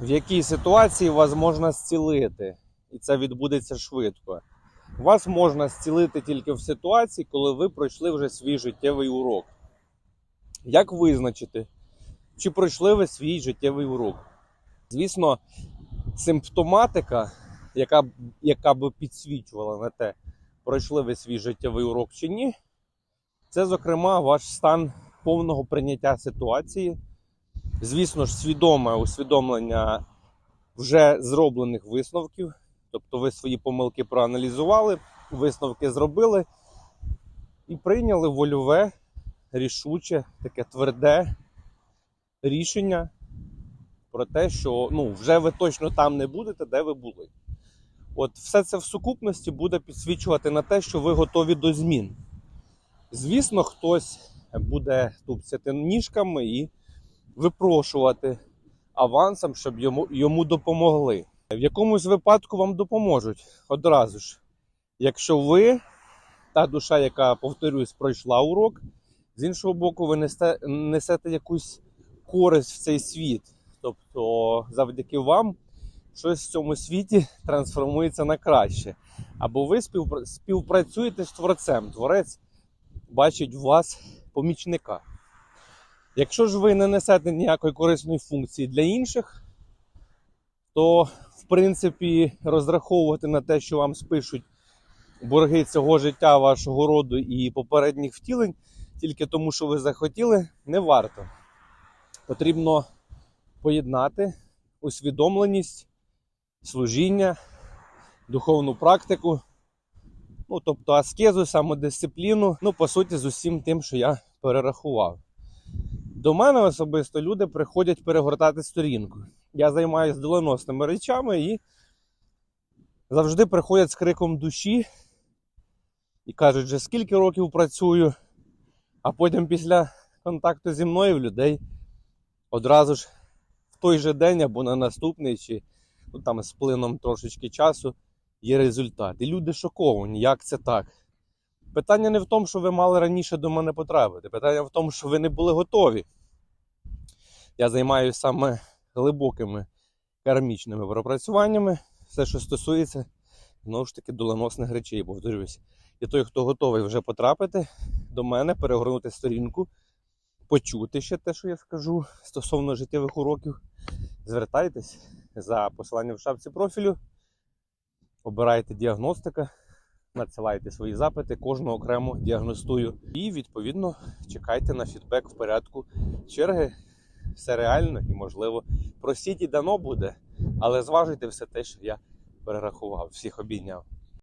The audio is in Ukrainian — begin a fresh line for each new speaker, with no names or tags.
в якій ситуації вас можна зцілити, і це відбудеться швидко. Вас можна зцілити тільки в ситуації, коли ви пройшли вже свій життєвий урок. Як визначити, чи пройшли ви свій життєвий урок? Звісно, симптоматика, яка, яка би підсвічувала на те, пройшли ви свій життєвий урок чи ні, це, зокрема, ваш стан повного прийняття ситуації. Звісно ж, свідоме усвідомлення вже зроблених висновків. Тобто ви свої помилки проаналізували, висновки зробили і прийняли вольове, рішуче, таке тверде рішення про те, що ну, вже ви точно там не будете, де ви були. От все це в сукупності буде підсвічувати на те, що ви готові до змін. Звісно, хтось буде тупцяти ніжками і випрошувати авансом, щоб йому, йому допомогли. В якомусь випадку вам допоможуть одразу ж. Якщо ви, та душа, яка, повторюсь, пройшла урок, з іншого боку, ви несете, несете якусь користь в цей світ. Тобто, завдяки вам щось в цьому світі трансформується на краще. Або ви співпра- співпрацюєте з творцем. Творець бачить в вас помічника. Якщо ж ви не несете ніякої корисної функції для інших, то в принципі розраховувати на те, що вам спишуть борги цього життя, вашого роду і попередніх втілень, тільки тому, що ви захотіли, не варто. Потрібно поєднати усвідомленість, служіння, духовну практику, ну тобто аскезу, самодисципліну, ну, по суті, з усім тим, що я перерахував. До мене особисто люди приходять перегортати сторінку. Я займаюся доленосними речами і завжди приходять з криком душі і кажуть, вже скільки років працюю, а потім після контакту зі мною в людей одразу ж в той же день або на наступний, чи ну, там з плином трошечки часу є результат. І люди шоковані, як це так. Питання не в тому, що ви мали раніше до мене потрапити. Питання в тому, що ви не були готові. Я займаюся саме глибокими кармічними пропрацюваннями, все, що стосується знову ж таки доленосних речей, повторюсь. І той, хто готовий вже потрапити до мене, перегорнути сторінку, почути ще те, що я скажу стосовно життєвих уроків, звертайтесь за посиланням в шапці профілю, обирайте діагностика, надсилайте свої запити, кожного окремо діагностую. І відповідно чекайте на фідбек в порядку черги. Все реально і можливо. Просіть і дано буде, але зважуйте все те, що я перерахував. Всіх обійняв.